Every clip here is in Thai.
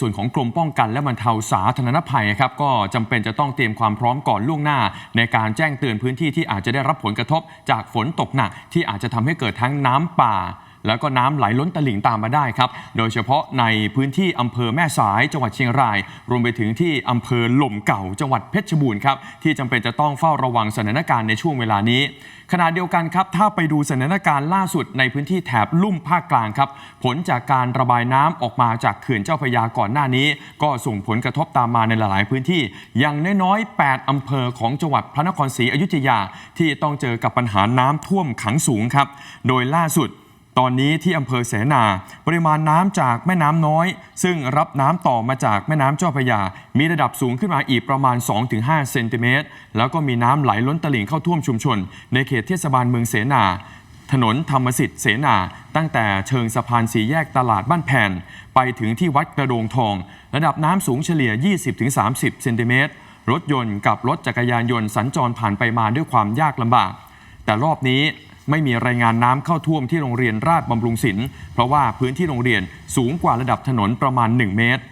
ส่วนของกรมป้องกันและบรรเทาสาธารณภัยครับก็จำเป็นจะต้องเตรียมความพร้อมก่อนล่วงหน้า ในการแจ้งเตือนพื้นที่ที่อาจจะได้รับผลกระทบจากฝนตกหนักที่อาจจะทำให้เกิดทั้งน้ำป่า แล้วก็น้ำไหลล้นตลิ่งตามมาได้ครับ โดยเฉพาะในพื้นที่อำเภอแม่สายจังหวัดเชียงราย รวมไปถึงที่อำเภอหล่มเก่าจังหวัดเพชรบูรณ์ครับที่จำเป็นจะต้องเฝ้าระวังสถานการณ์ในช่วงเวลานี้ขณะเดียวกันครับ ถ้าไปดูสถานการณ์ล่าสุดในพื้นที่แถบลุ่มภาคกลางครับ ผลจากการระบายน้ำออกมาจากเขื่อนเจ้าพยาก่อนหน้านี้ ก็ส่งผลกระทบตามมาในหลาย ๆ พื้นที่ อย่างน้อยๆ 8อำเภอของจังหวัดพระนครศรีอยุธยาที่ต้องเจอกับปัญหาน้ำท่วมขังสูงครับ โดยล่าสุด ตอนนี้ที่อำเภอเสนา ปริมาณน้ำจากแม่น้ำน้อย ซึ่งรับน้ำต่อมาจากแม่น้ำเจ้าพระยา มีระดับสูงขึ้นมาอีกประมาณ 2-5 เซนติเมตร แล้วก็มีน้ำไหลล้นตลิ่งเข้าท่วมชุมชน ในเขตเทศบาลเมืองเสนา ถนนธรรมสิทธิ์เสนา ตั้งแต่เชิงสะพานสีแยกตลาดบ้านแผ่น ไปถึงที่วัดกระโดงทอง ระดับน้ำสูงเฉลี่ย 20-30 เซนติเมตร รถยนต์กับรถจักรยานยนต์สัญจรผ่านไปมาด้วยความยากลำบาก แต่รอบนี้ ไม่มีรายงานน้ำเข้าท่วมที่โรงเรียนราชบำรุงศิลป์เพราะว่าพื้นที่โรงเรียนสูงกว่าระดับถนนประมาณ 1 เมตร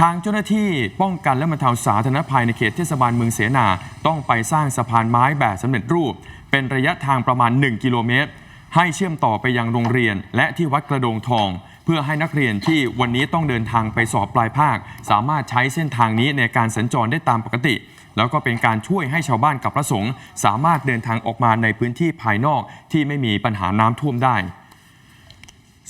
ทางเจ้าหน้าที่ป้องกันและบรรเทาสาธารณภัยในเขตเทศบาลเมืองเสนา ต้องไปสร้างสะพานไม้แบบสำเร็จรูป เป็นระยะทางประมาณ 1 กิโลเมตร ให้เชื่อมต่อไปยังโรงเรียนและที่วัดกระโดงทอง พื่อให้นักเรียนที่วันนี้ต้องเดินทางไปสอบปลายภาค สามารถใช้เส้นทางนี้ในการสัญจรได้ตามปกติ แล้วก็เป็นการช่วยให้ชาวบ้านกับพระสงฆ์สามารถเดินทางออกมาในพื้นที่ภายนอกที่ไม่มีปัญหาน้ำท่วมได้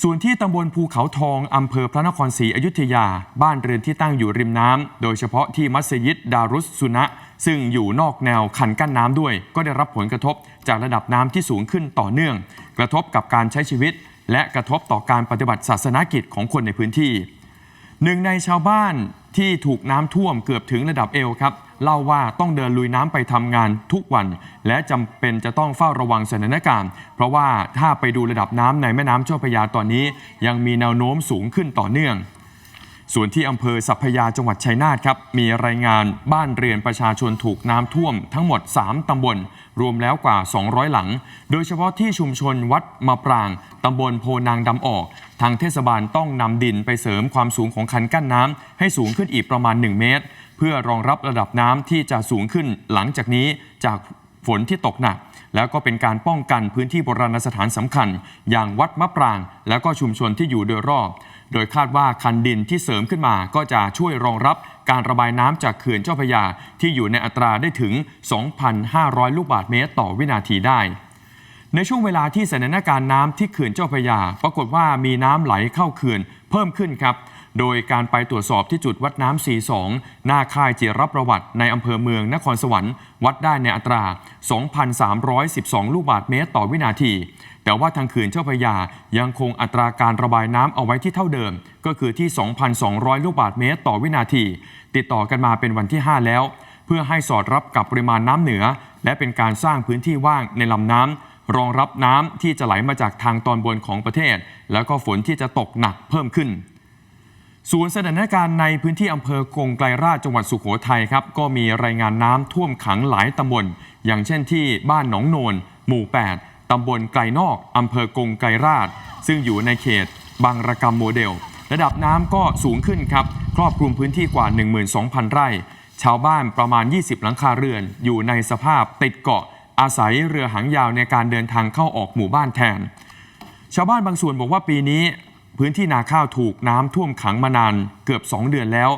ส่วนที่ตำบลภูเขาทองอำเภอพระนครศรีอยุธยา บ้านเรือนที่ตั้งอยู่ริมน้ำ โดยเฉพาะที่มัสยิดดารุสสุนะ ซึ่งอยู่นอกแนวคันกั้นน้ำด้วย ก็ได้รับผลกระทบจากระดับน้ำที่สูงขึ้นต่อเนื่อง กระทบกับการใช้ชีวิต และกระทบต่อการปฏิบัติศาสนกิจของคนในพื้นที่ หนึ่งในชาวบ้านที่ถูกน้ำท่วมเกือบถึงระดับเอวครับเล่าว่าต้องเดินลุยน้ำไปทำงานทุกวัน และจำเป็นจะต้องเฝ้าระวังสถานการณ์ เพราะว่าถ้าไปดูระดับน้ำในแม่น้ำเจ้าพระยาตอนนี้ ยังมีแนวโน้มสูงขึ้นต่อเนื่อง ส่วนที่อำเภอสัพพยาจังหวัดชัยนาทครับ มีรายงานบ้านเรือนประชาชนถูกน้ำท่วมทั้งหมด 3 ตำบล รวมแล้วกว่า 200 หลัง โดยเฉพาะที่ชุมชนวัดมะปราง ตำบลโพนางดำออก ทางเทศบาลต้องนำดินไปเสริมความสูงของคันกั้นน้ำให้สูงขึ้นอีกประมาณ 1 เมตร เพื่อรองรับระดับน้ำที่จะสูงขึ้นหลังจากนี้จากฝนที่ตกหนัก แล้วก็เป็นการป้องกันพื้นที่โบราณสถานสำคัญ อย่างวัดมะปราง แล้วก็ชุมชนที่อยู่โดยรอบ โดยคาดว่าคันดินที่เสริมขึ้นมาก็จะช่วยรองรับการระบายน้ำจากเขื่อนเจ้าพระยา ที่อยู่ในอัตราได้ถึง 2,500 ลูกบาศก์เมตรต่อวินาทีได้ในช่วงเวลาที่สถานการณ์น้ำที่เขื่อนเจ้าพระยา ปรากฏว่ามีน้ำไหลเข้าเขื่อนเพิ่มขึ้นครับ โดยการไปตรวจสอบที่จุดวัดน้ำ42 หน้าค่ายเจรับประวัติในอำเภอเมืองนครสวรรค์ วัดได้ในอัตรา 2,312 ลูกบาศก์เมตรต่อวินาที แต่ว่าทางเขื่อนเจ้าพระยายังคงอัตราการระบายน้ำเอาไว้ที่เท่าเดิม ก็คือที่ 2,200 ลูกบาศก์เมตรต่อวินาที ติดต่อกันมาเป็นวันที่ 5 แล้ว เพื่อให้สอดรับกับปริมาณน้ำเหนือ และเป็นการสร้างพื้นที่ว่างในลำน้ำรองรับน้ำที่จะไหลมาจากทางตอนบนของประเทศ แล้วก็ฝนที่จะตกหนักเพิ่มขึ้น ส่วนสถานการณ์ในพื้นที่อำเภอกงไกรราชจังหวัดสุโขทัยครับ ก็มีรายงานน้ำท่วมขังหลายตำบล อย่างเช่นที่บ้านหนองโนน หมู่ 8ตำบลไกลนอกอำเภอกงไกรราช ซึ่งอยู่ในเขต บางระกำโมเดล ระดับน้ำก็สูงขึ้นครับ ครอบคลุมพื้นที่กว่า 12,000 ไร่ ชาวบ้านประมาณ 20 หลังคาเรือน อยู่ในสภาพติดเกาะ อาศัยเรือหางยาวในการเดินทางเข้าออกหมู่บ้านแทน ชาวบ้านบางส่วนบอกว่าปีนี้ พื้นที่นาข้าวถูกน้ำท่วมขังมานานเกือบ 2 เดือนแล้ว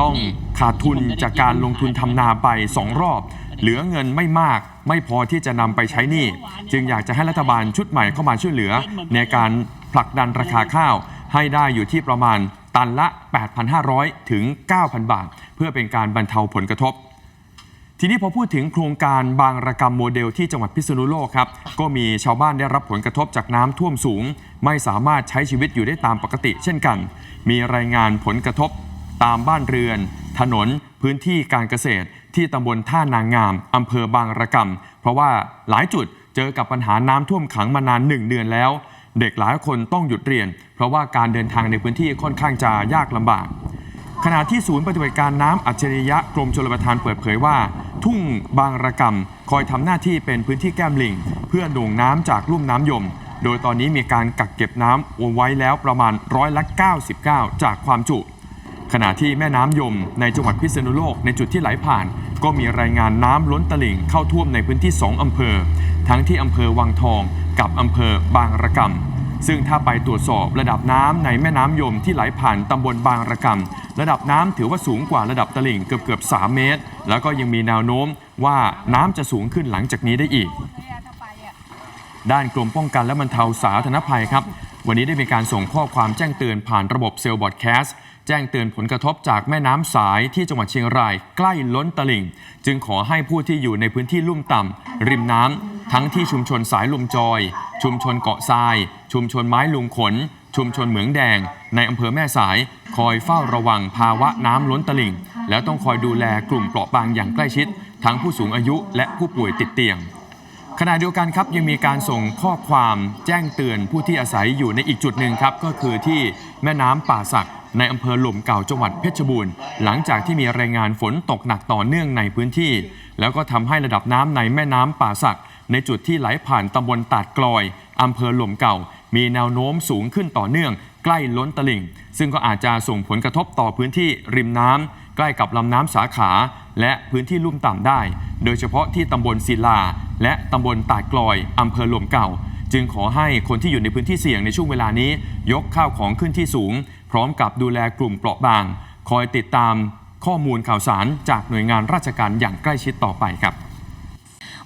ต้องขาดทุนจากการลงทุนทำนาไป 2 รอบ เหลือเงินไม่มาก ไม่พอที่จะนำไปใช้หนี้จึงอยากจะให้รัฐบาลชุดใหม่เข้ามาช่วยเหลือ ในการผลักดันราคาข้าว ให้ได้อยู่ที่ประมาณตันละ 8,500 ถึง 9,000 บาท เพื่อเป็นการบรรเทาผลกระทบ ทีนี้พอพูดถึงโครงการบางระกรรมโมเดลที่จังหวัดพิษณุโลกครับก็มีชาวบ้านได้รับผลกระทบจากน้ำท่วมสูง ไม่สามารถใช้ชีวิตอยู่ได้ตามปกติ เช่นกัน มีรายงานผลกระทบตามบ้านเรือน ถนน พื้นที่การเกษตร ที่ตำบลท่านางงามอำเภอบางระกำเพราะว่าหลายจุดเจอกับปัญหาน้ำท่วมขังมานานหนึ่งเดือนแล้ว เด็กหลายคนต้องหยุดเรียน เพราะว่าการเดินทางในพื้นที่ค่อนข้างจะยากลำบาก ขณะที่ศูนย์ปฏิบัติการน้ำอัจฉริยะกรมชลประทานเปิดเผยว่า ทุ่งบางระกำคอยทำหน้าที่เป็นพื้นที่แก้มลิง เพื่อหน่วงน้ำจากลุ่มน้ำยม โดยตอนนี้มีการกักเก็บน้ำไว้แล้วประมาณร้อยละ99 จากความจุ ขณะที่แม่น้ำยมในจังหวัดพิษณุโลกในจุดที่ไหลผ่าน ก็มีรายงานน้ำล้นตลิ่งเข้าท่วมในพื้นที่ 2 อำเภอ ทั้งที่อำเภอวังทอง กับอำเภอบางระกำซึ่งถ้าไปตรวจสอบระดับน้ำในแม่น้ำยมที่ไหลผ่านตำบลบางระกำ ระดับน้ำถือว่าสูงกว่าระดับตลิ่งเกือบเกือบๆ3เมตร แล้วก็ยังมีแนวโน้มว่าน้ำจะสูงขึ้นหลังจากนี้ได้อีก ด้านกรมป้องกันและบรรเทาสาธารณภัยครับ วันนี้ได้มีการส่งข้อความแจ้งเตือนผ่านระบบเซลล์บอดแคสต์แจ้งเตือนผลกระทบจากแม่น้ำสายที่จังหวัดเชียงราย ใกล้ล้นตลิ่ง จึงขอให้ผู้ที่อยู่ในพื้นที่ลุ่มต่ำริมน้ำทั้งที่ชุมชนสายลุมจอย ชุมชนเกาะทราย ชุมชนไม้ลุงขน ชุมชนเหมืองแดง ในอำเภอแม่สาย คอยเฝ้าระวังภาวะน้ำล้นตลิ่ง แล้วต้องคอยดูแลกลุ่มเปราะบางอย่างใกล้ชิด ทั้งผู้สูงอายุและผู้ป่วยติดเตียงขณะเดียวกันครับยังมีการส่งข้อความแจ้งเตือนผู้ที่อาศัยอยู่ในอีกจุดหนึ่งครับ ก็คือที่แม่น้ำป่าสักในอำเภอหล่มเก่าจังหวัดเพชรบูรณ์ หลังจากที่มีรายงานฝนตกหนักต่อเนื่องในพื้นที่ แล้วก็ทำให้ระดับน้ำในแม่น้ำป่าสักในจุดที่ไหลผ่านตำบลตาดกลอยอำเภอหล่มเก่า มีแนวโน้มสูงขึ้นต่อเนื่อง ใกล้ล้นตลิ่ง ซึ่งก็อาจจะส่งผลกระทบต่อพื้นที่ริมน้ำใกล้กับลำน้ำสาขา และพื้นที่ลุ่มต่ำได้ โดยเฉพาะที่ตำบลศิลา และตำบลตาดกลอยอำเภอหล่มเก่า จึงขอให้คนที่อยู่ในพื้นที่เสี่ยงในช่วงเวลานี้ ยกข้าวของขึ้นที่สูง พร้อมกับดูแลกลุ่มเปราะบาง คอยติดตามข้อมูลข่าวสารจากหน่วยงานราชการอย่างใกล้ชิดต่อไปครับ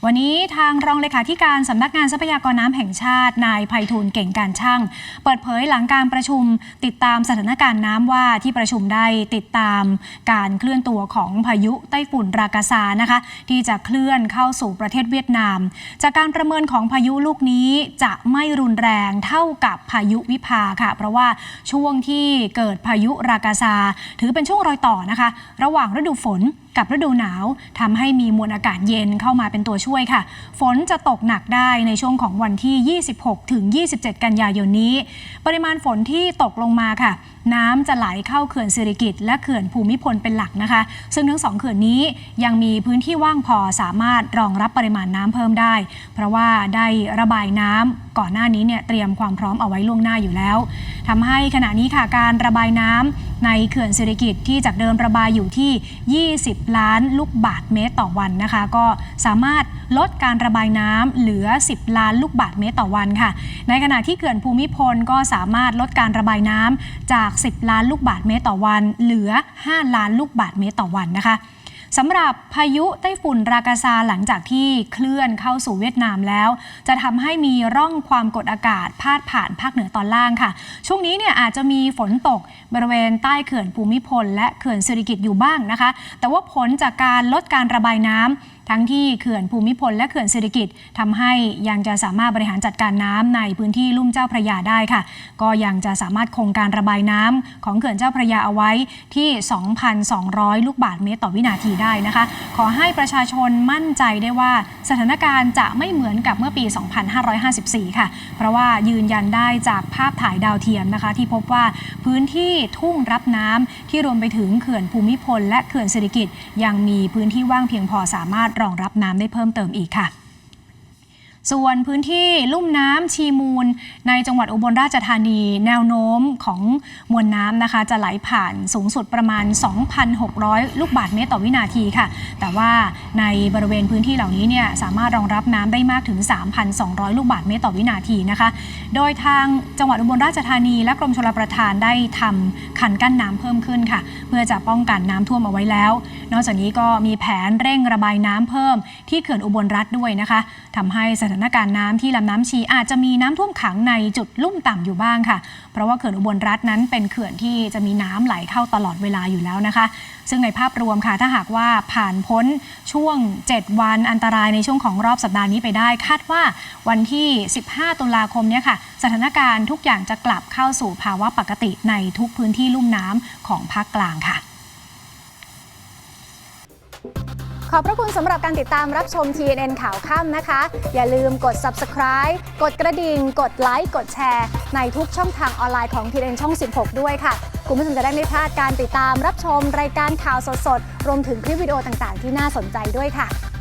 วันนี้ทางรองเลขาธิการสำนักงานทรัพยากรน้ำแห่งชาติ นายไพฑูรย์เก่งการช่าง เปิดเผยหลังการประชุม ติดตามสถานการณ์น้ำว่าที่ประชุมได้ติดตามการเคลื่อนตัวของพายุไต้ฝุ่นรากาซานะคะ ที่จะเคลื่อนเข้าสู่ประเทศเวียดนาม จากการประเมินของพายุลูกนี้จะไม่รุนแรงเท่ากับพายุวิภาค่ะ เพราะว่าช่วงที่เกิดพายุรากาซา ถือเป็นช่วงรอยต่อนะคะ ระหว่างฤดูฝน กับฤดูหนาวทำให้มีมวลอากาศเย็นเข้ามาเป็นตัวช่วยค่ะ ฝนจะตกหนักได้ในช่วงของวันที่ 26 ถึง 27 กันยายนนี้ ปริมาณฝนที่ตกลงมาค่ะ น้ำจะไหลเข้าเขื่อนสิริกิตและเขื่อนภูมิพลเป็นหลักนะคะ ซึ่งทั้งสองเขื่อนนี้ยังมีพื้นที่ว่างพอสามารถรองรับปริมาณน้ำเพิ่มได้ เพราะว่าได้ระบายน้ำก่อนหน้านี้เนี่ยเตรียมความพร้อมเอาไว้ล่วงหน้าอยู่แล้ว ทำให้ขณะนี้ค่ะการระบายน้ำในเขื่อนสิริกิตที่จากเดิมระบายอยู่ที่ 20 ล้านลูกบาทเมตรต่อวันนะคะ ก็สามารถลดการระบายน้ำเหลือ 10 ล้านลูกบาทเมตรต่อวันค่ะ ในขณะที่เขื่อนภูมิพลก็สามารถลดการระบายน้ำจาก 10 ล้านลูกบาทเมตรต่อวัน เหลือ 5 ล้านลูกบาทเมตรต่อวันนะคะ สำหรับพายุไต้ฝุ่นรากาซาหลังจากที่เคลื่อนเข้าสู่เวียดนามแล้ว จะทำให้มีร่องความกดอากาศพาดผ่านภาคเหนือตอนล่างค่ะ ช่วงนี้เนี่ยอาจจะมีฝนตกบริเวณใต้เขื่อนภูมิพล และเขื่อนสิริกิตอยู่บ้างนะคะ แต่ว่าผลจากการลดการระบายน้ำทั้งที่เขื่อนภูมิพลและเขื่อนสิริกิตทำให้ยังจะสามารถบริหารจัดการน้ำในพื้นที่ลุ่มเจ้าพระยาได้ค่ะ ก็ยังจะสามารถคงการระบายน้ำของเขื่อนเจ้าพระยาเอาไว้ที่ 2,200 ลูกบาทเมตรต่อวินาทีได้นะคะ ขอให้ประชาชนมั่นใจได้ว่าสถานการณ์จะไม่เหมือนกับเมื่อปี 2554 ค่ะ เพราะว่ายืนยันได้จากภาพถ่ายดาวเทียมนะคะ ที่พบว่าพื้นที่ทุ่งรับน้ำที่รวมไปถึงเขื่อนภูมิพล และเขื่อนสิริกิตยังมีพื้นที่ว่างเพียงพอสามารถรองรับน้ำได้เพิ่มเติมอีกค่ะ ส่วนพื้นที่ลุ่มน้ำชีมูล ในจังหวัดอุบลราชธานี แนวโน้มของมวลน้ำนะคะ จะไหลผ่านสูงสุดประมาณ 2,600 ลูกบาทเมตรต่อวินาทีค่ะ แต่ว่าในบริเวณพื้นที่เหล่านี้เนี่ยสามารถรองรับน้ำได้มากถึง 3,200 ลูกบาทเมตรต่อวินาทีนะคะ โดยทางจังหวัดอุบลราชธานีและกรมชลประทานได้ทำคันกั้นน้ำเพิ่มขึ้นค่ะ เพื่อจะป้องกันน้ำท่วมเอาไว้แล้ว นอกจากนี้ก็มีแผนเร่งระบายน้ำเพิ่มที่เขื่อนอุบลรัฐด้วยนะคะทำให้สถถานการณ์น้ำที่ลำน้ำชีอาจจะมีน้ำท่วมขังในจุดลุ่มต่ำอยู่บ้างค่ะ เพราะว่าเขื่อนอุบลรัฐนั้นเป็นเขื่อนที่จะมีน้ำไหลเข้าตลอดเวลาอยู่แล้วนะคะ ซึ่งในภาพรวมค่ะถ้าหากว่าผ่านพ้นช่วง 7 วันอันตรายในช่วงของรอบสัปดาห์นี้ไปได้ คาดว่าวันที่ 15 ตุลาคมเนี้ค่ะ สถานการณ์ทุกอย่างจะกลับเข้าสู่ภาวะปกติในทุกพื้นที่ลุ่มน้ำของภาคกลางค่ะ ขอบพระคุณสำหรับการติดตามรับชม TNN ข่าวค่ำนะคะ อย่าลืมกด subscribe กดกระดิ่ง กดไลค์ กดแชร์ ในทุกช่องทางออนไลน์ของ TNN ช่อง 16 ด้วยค่ะ คุณผู้ชมจะได้ไม่พลาดการติดตามรับชมรายการข่าวสดๆ รวมถึงคลิปวิดีโอต่างๆ ที่น่าสนใจด้วยค่ะ